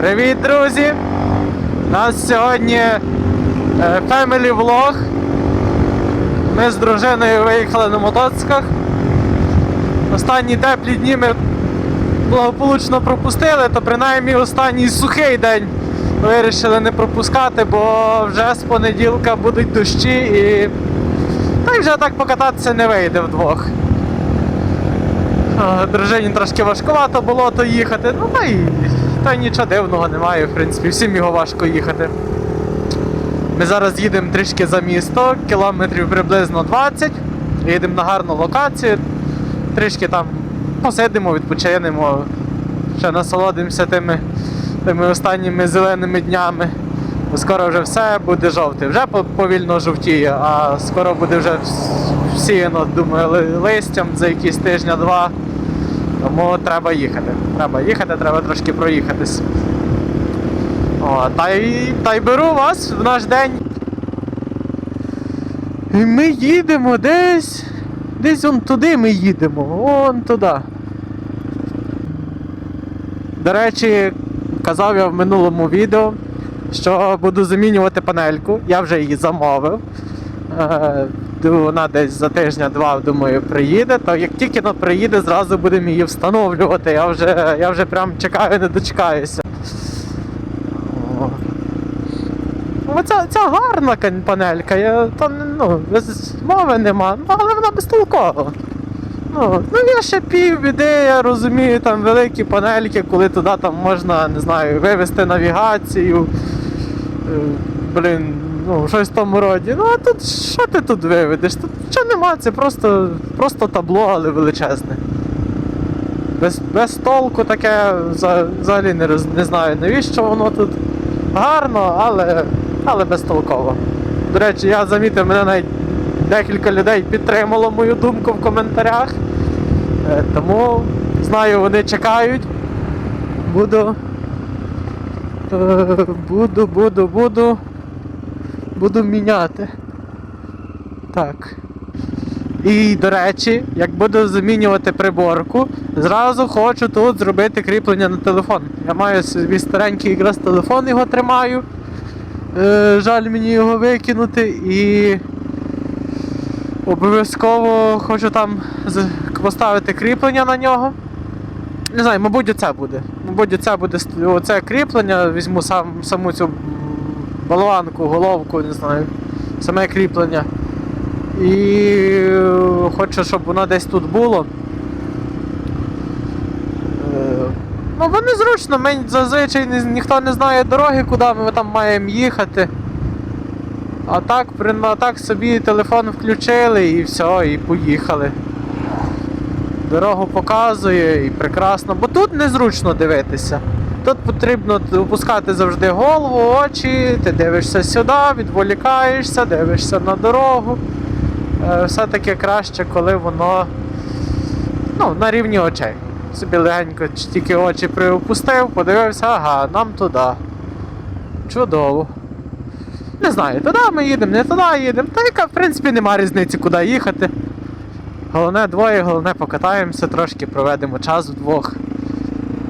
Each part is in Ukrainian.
Привіт, друзі! У нас сьогодні е, family влог. Ми з дружиною виїхали на мотоциклах. Останні теплі дні ми благополучно пропустили, то принаймні останній сухий день вирішили не пропускати, бо вже з понеділка будуть дощі і. Та й вже так покататися не вийде вдвох. Дружині трошки важкувато було то їхати, ну та й, та нічого дивного немає, в принципі, всім його важко їхати. Ми зараз їдемо трішки за місто, кілометрів приблизно 20, їдемо на гарну локацію, трішки там посидимо, відпочинемо, ще насолодимося тими, тими останніми зеленими днями. Скоро вже все буде жовте. Вже повільно жовтіє, а скоро буде вже всіяно, думаю, листям за якісь тижня-два. Тому треба їхати. Треба їхати, треба трошки проїхатись. О, та й, та й беру вас в наш день. І ми їдемо десь. Десь он туди ми їдемо. Вон туди. До речі, казав я в минулому відео, що буду замінювати панельку. Я вже її замовив. Вона десь за тижня-два, думаю, приїде. То як тільки вона приїде, зразу будемо її встановлювати. Я вже, я вже прям чекаю, не дочекаюся. О. Оця, ця гарна панелька, я, то, ну, мови нема, ну, але вона безтолкова. Ну, ну є ще пів біди, я розумію, там великі панельки, коли туди там можна, не знаю, вивести навігацію. Е, Блін, ну, щось в тому роді. Ну а тут що ти тут виведеш? Тут нічого нема, це просто, просто табло, але величезне. Без, без толку таке взагалі не, роз, не знаю, навіщо воно тут. Гарно, але, але безтолково. До речі, я замітив, мене навіть декілька людей підтримало мою думку в коментарях. Е, Тому знаю, вони чекають. Буду. е, Буду, буду, буду. Буду міняти. Так. І, до речі, як буду замінювати приборку, зразу хочу тут зробити кріплення на телефон. Я маю собі старенький якраз телефон, його тримаю. Е, жаль мені його викинути і обов'язково хочу там поставити кріплення на нього. Не знаю, мабуть, оце буде. Мабуть, оце буде оце кріплення, візьму сам, саму цю болванку, головку, не знаю, саме кріплення. І е, хочу, щоб воно десь тут було. Е, Ну, бо незручно, ми зазвичай ні- ніхто не знає дороги, куди ми там маємо їхати. А так, а так собі телефон включили і все, і поїхали. Дорогу показує і прекрасно, бо тут незручно дивитися. Тут потрібно опускати завжди голову, очі, ти дивишся сюди, відволікаєшся, дивишся на дорогу. Е, Все-таки краще, коли воно ну, на рівні очей. Собі легенько тільки очі приопустив, подивився, ага, нам туди. Чудово. Не знаю, туди ми їдемо, не туди їдемо. Та яка, в принципі, нема різниці, куди їхати. Головне двоє, головне покатаємося, трошки проведемо час вдвох.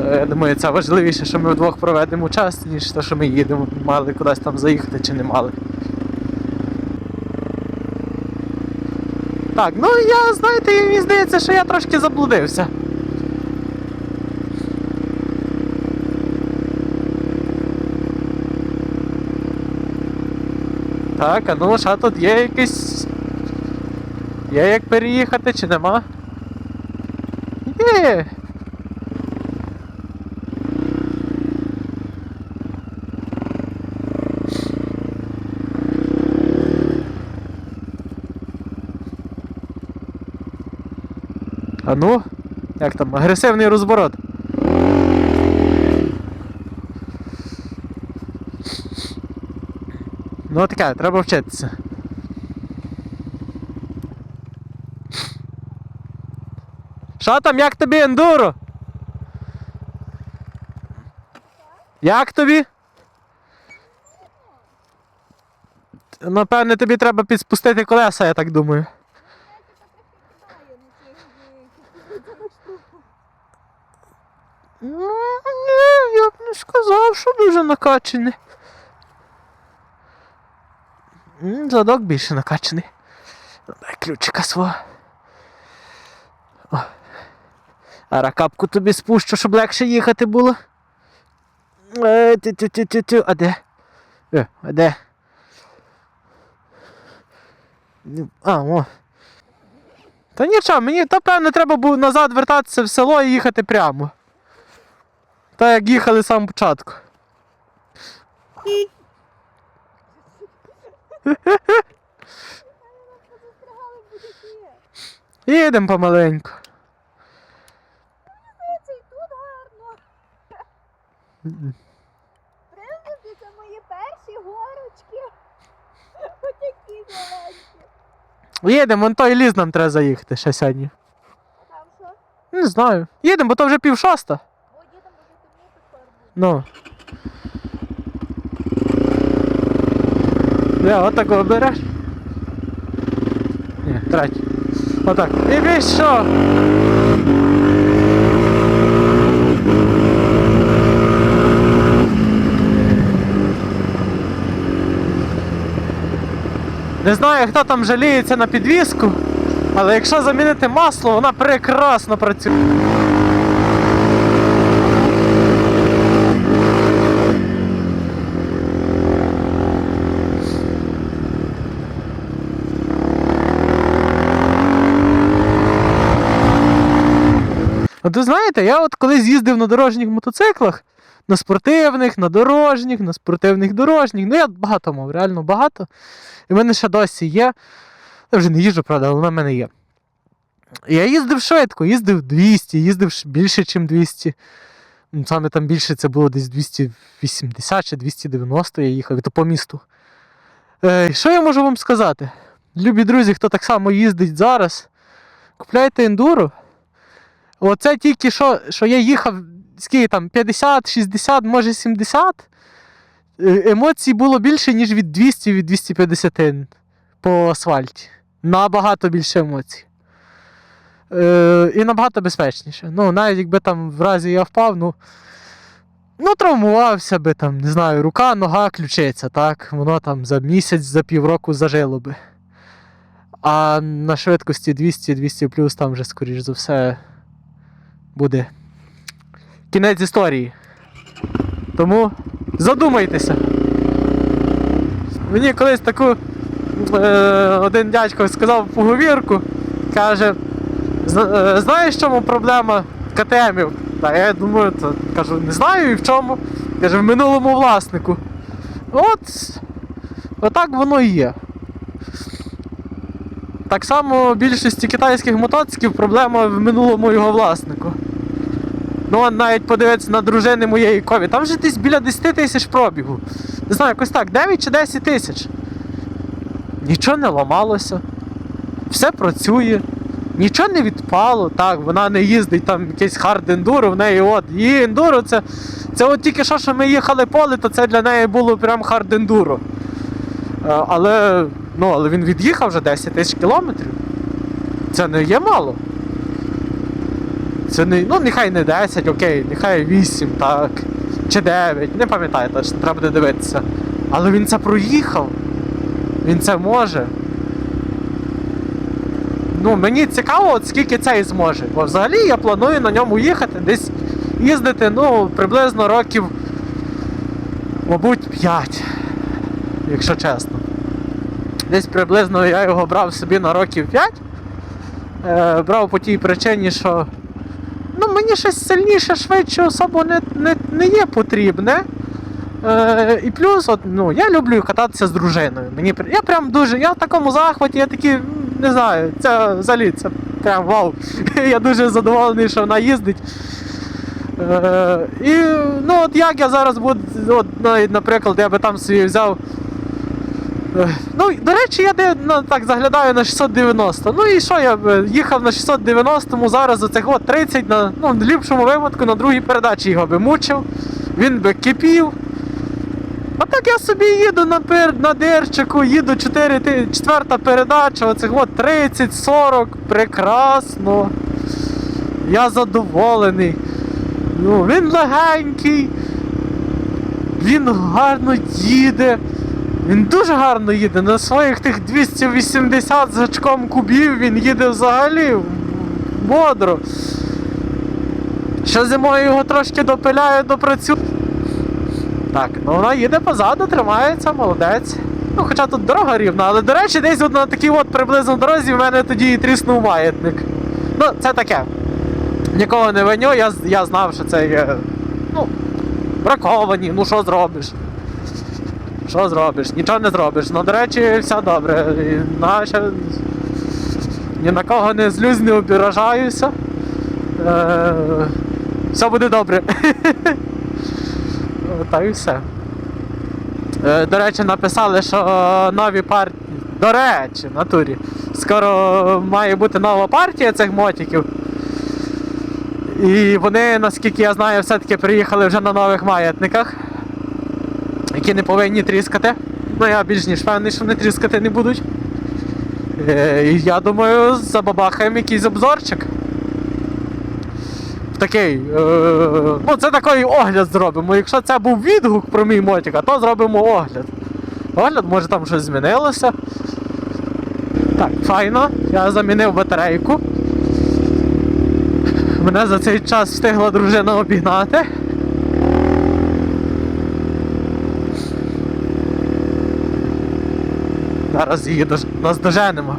Е, Я думаю, це важливіше, що ми вдвох проведемо час, ніж те, що ми їдемо, мали кудись там заїхати чи не мали. Так, ну я, знаєте, мені здається, що я трошки заблудився. Так, а ну а тут є якийсь. Є як переїхати чи нема? Є. А ну, як там, агресивний розворот. Ну таке, треба вчитися. Що там, як тобі ендуро? Як тобі? Напевне, тобі треба підспустити колеса, я так думаю. Ну, ні, я б не сказав. що дуже накачаний. Задок більше накачаний. Ну, Дай ключика свого. О. А ракапку тобі спущу, щоб легше їхати було. Тю тю тю тю тю А де? Е, а де? А, о. Та нічого, мені то певно треба було назад вертатися в село і їхати прямо. Так як їхали з самого початку. Їдемо помаленьку. Принципі, це мої перші горочки. Ось такі зеленькі. Їдемо, вон той ліс нам треба заїхати ще сьогодні. Там що? Не знаю. Їдемо, бо то вже пів шоста. О, дідом буде темніти скоро буде. Ну. Я отак береш. Ні, третій. Отак. І пішов. Не знаю, хто там жаліється на підвіску, але якщо замінити масло, вона прекрасно працює. От ви знаєте, я от колись їздив на дорожніх мотоциклах, на спортивних, на дорожніх, на спортивних дорожніх. Ну, я багато мав, реально багато. І в мене ще досі є. Я вже не їжджу, правда, але вона в мене є. Я їздив швидко, їздив 200, їздив більше, ніж 200. Ну, Саме там більше це було десь 280 чи 290 я їхав, і то по місту. Е, що я можу вам сказати? Любі друзі, хто так само їздить зараз, купляйте ендуро. Оце тільки що, що я їхав, скільки там, 50, 60, може 70. е, Емоцій було більше, ніж від 200 від 250 по асфальті. Набагато більше емоцій. Е, і набагато безпечніше. Ну, навіть якби там в разі я впав, ну. Ну, травмувався би там, не знаю, рука, нога, ключиця, так. Воно там за місяць, за півроку зажило би. А на швидкості 200-200 плюс там вже, скоріш за все, буде кінець історії. Тому задумайтеся. Мені колись таку е, один дядько сказав поговірку, каже, е, знаєш, в чому проблема КТМів? Та я думаю, то, кажу, не знаю і в чому. Каже, в минулому власнику. От, отак воно і є. Так само більшості китайських мотоциклів проблема в минулому його власнику. Ну, навіть подивитися на дружини моєї кові. Там вже десь біля 10 тисяч пробігу. Не знаю, якось так, 9 чи 10 тисяч. Нічого не ламалося. Все працює. Нічого не відпало. Так, вона не їздить там якийсь хард ендуро, в неї от. Її ендуро це. Це от тільки що, що ми їхали поле, то це для неї було прям хард ендуро. Е, Але, ну, але він від'їхав вже 10 тисяч кілометрів. Це не є мало. Це не, ну нехай не 10, окей, нехай 8, так. Чи 9, не пам'ятаю точно, треба буде дивитися. Але він це проїхав. Він це може. Ну, мені цікаво, от скільки цей зможе. Бо взагалі я планую на ньому їхати, десь їздити, ну, приблизно років, мабуть, 5, якщо чесно. Десь приблизно я його брав собі на років 5. Е, брав по тій причині, що мені щось сильніше, швидше особо не, не, не є потрібне. Е, і плюс, от, ну, я люблю кататися з дружиною. Мені, я прям дуже, я в такому захваті, я такий, не знаю, це взагалі це прям вау. я дуже задоволений, що вона їздить. Е, і ну, от як я зараз буду, от, наприклад, я би там собі взяв. Е, Ну, до речі, я де, ну, так заглядаю на 690. Ну і що я їхав на 690-му, зараз оцих от 30 на ну, ліпшому випадку на другій передачі його би мучив, він би кипів. А так я собі їду на, пер, на дерчику, їду 4, ти- четверта передача, оцих от 30-40, прекрасно. Я задоволений. Ну, він легенький. Він гарно їде. Він дуже гарно їде. На своїх тих 280 з гачком кубів він їде взагалі бодро. Що зимою його трошки допиляє, допрацює. Так, ну вона їде позаду, тримається, молодець. Ну, хоча тут дорога рівна, але до речі, десь от на такій от приблизно дорозі в мене тоді і тріснув маятник. Ну, це таке. Нікого не виню, я, я знав, що це є. Ну, браковані, ну що зробиш? Що зробиш? Нічого не зробиш. Ну, до речі, все добре. І, ні на кого не злюсь, не обіражаюся. Е, все буде добре. Та і все. Е, До речі, написали, що нові партії. До речі, натурі. Скоро має бути нова партія цих мотиків. І вони, наскільки я знаю, все-таки приїхали вже на нових маятниках, які не повинні тріскати. Ну я більш ніж певний, що вони тріскати не будуть. Е, я думаю, забабахаємо якийсь обзорчик. Такий. Е, ну, це такий огляд зробимо. Якщо це був відгук про мій мотик, то зробимо огляд. Огляд, може там щось змінилося. Так, файно. Я замінив батарейку. Мене за цей час встигла дружина обігнати. Зараз її дож... наздоженемо.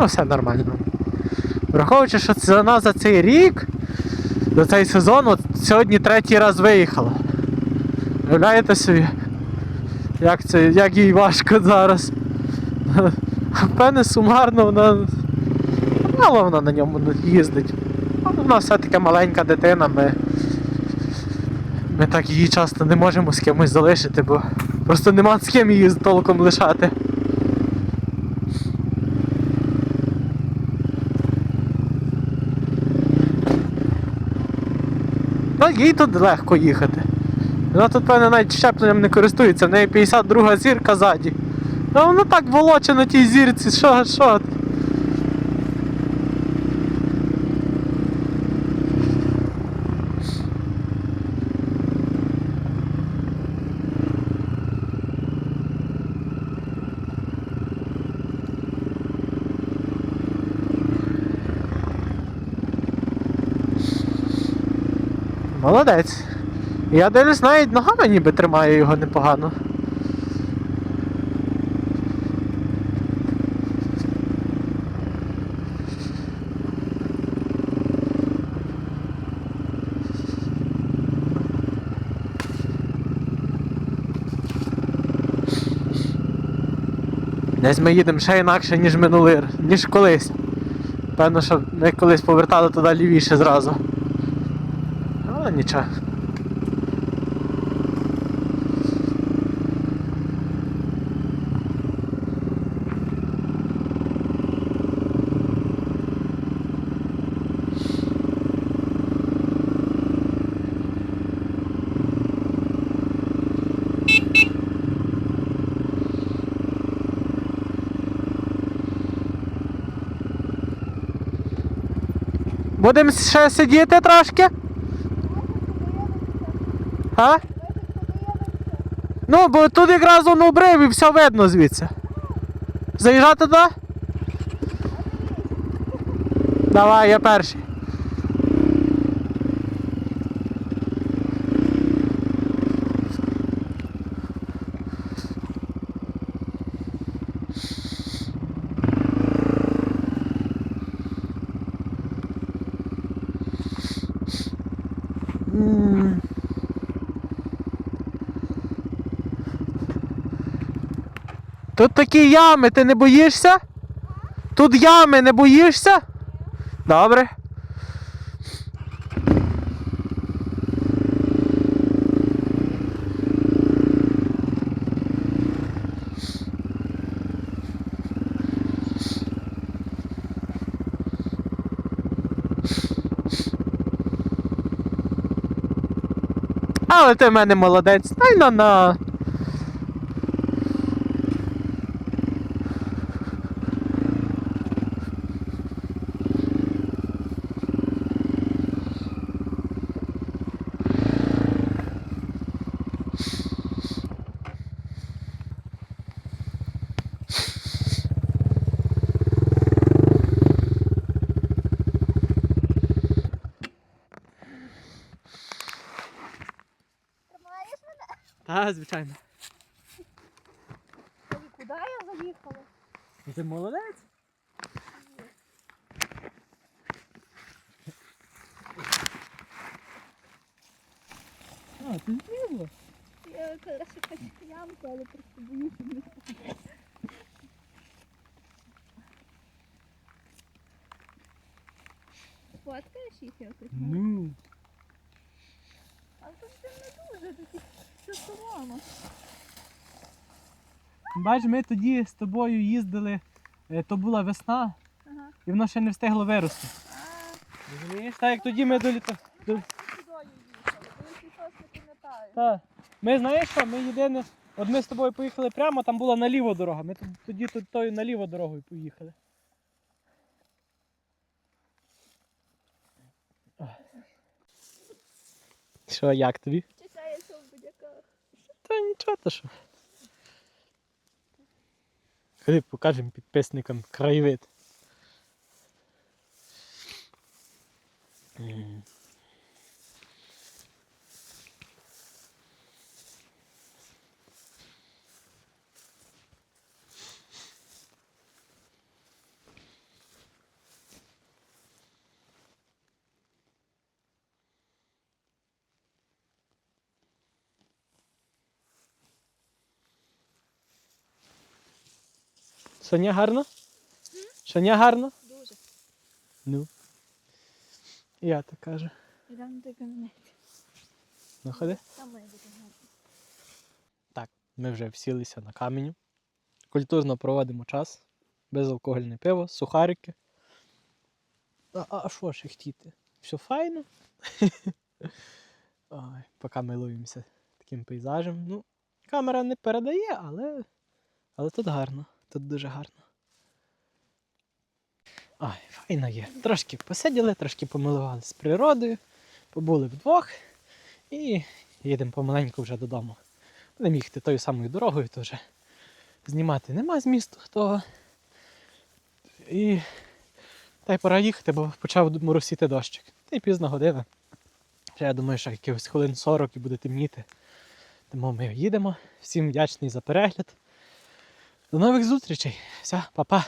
Ну, все нормально. Враховуючи, що ціна за цей рік, за цей сезон, от сьогодні третій раз виїхала. Уявляєте собі? Як це, як їй важко зараз. Певне сумарно вона. Мало вона на ньому їздить. Але Вона все-таки маленька дитина, ми. Ми так її часто не можемо з кимось залишити, бо просто нема з ким її толком лишати. Їй тут легко їхати. Вона тут, певно, навіть щепленням не користується, в неї 52 зірка ззаді. Ну воно так волоче на тій зірці, що, що? ти? Молодець. Я дивлюсь, навіть ногами ніби тримає його непогано. Десь ми їдемо ще інакше, ніж минулий, р- ніж колись. Певно, що ми колись повертали туди лівіше зразу. Але нічого. Будемо ще сидіти трошки? А? Ну, бо тут якраз воно обрив і все видно звідси. Заїжджати туди? Давай, я перший. Тут такі ями, ти не боїшся? Тут ями не боїшся? Добре. Але ти в мене молодець. Дай на на. Та, звичайно. Ой, Куди я заїхала? Ти молодець? А, ти злізла? Я краще хочу ямку, але просто боюся не. Фоткаєш їх якось? Ну. Не дуже. Бач, ми тоді з тобою їздили, е, то була весна, Ага. і воно ще не встигло вирости. Розумієш? Так як тоді ми доліта. до- ми сюдою їхали, бо я щось не пам'ятаю. Та. Ми знаєш що, ми єдине. От ми з тобою поїхали прямо, там була наліво дорога. Ми тоді, тоді тут тою наліво дорогою поїхали. Що, як тобі? Чекається в будь-яках. Та нічого то що. Ходи покажемо підписникам краєвид. Соня гарно? Соня гарно? Дуже. Ну. Я так кажу. Ідемо до кабінету. Ну ходи. Там має бути гарно. Так, ми вже всілися на каменю. Культурно проводимо час. Безалкогольне пиво, сухарики. А, а що ще хотіти? Все файно. Ой, поки милуємося таким пейзажем. Ну, камера не передає, але, але тут гарно. Тут дуже гарно. Ой, файно є. Трошки посиділи, трошки помилувалися з природою, побули вдвох і їдемо помаленьку вже додому. Будемо їхати тою самою дорогою, то вже знімати нема змісту того. І та й пора їхати, бо почав моросіти дощик. Та й пізна година. Ще я думаю, що якихось хвилин 40 і буде темніти. Тому ми їдемо. Всім вдячний за перегляд. До нових зустрічей. Все, па-па.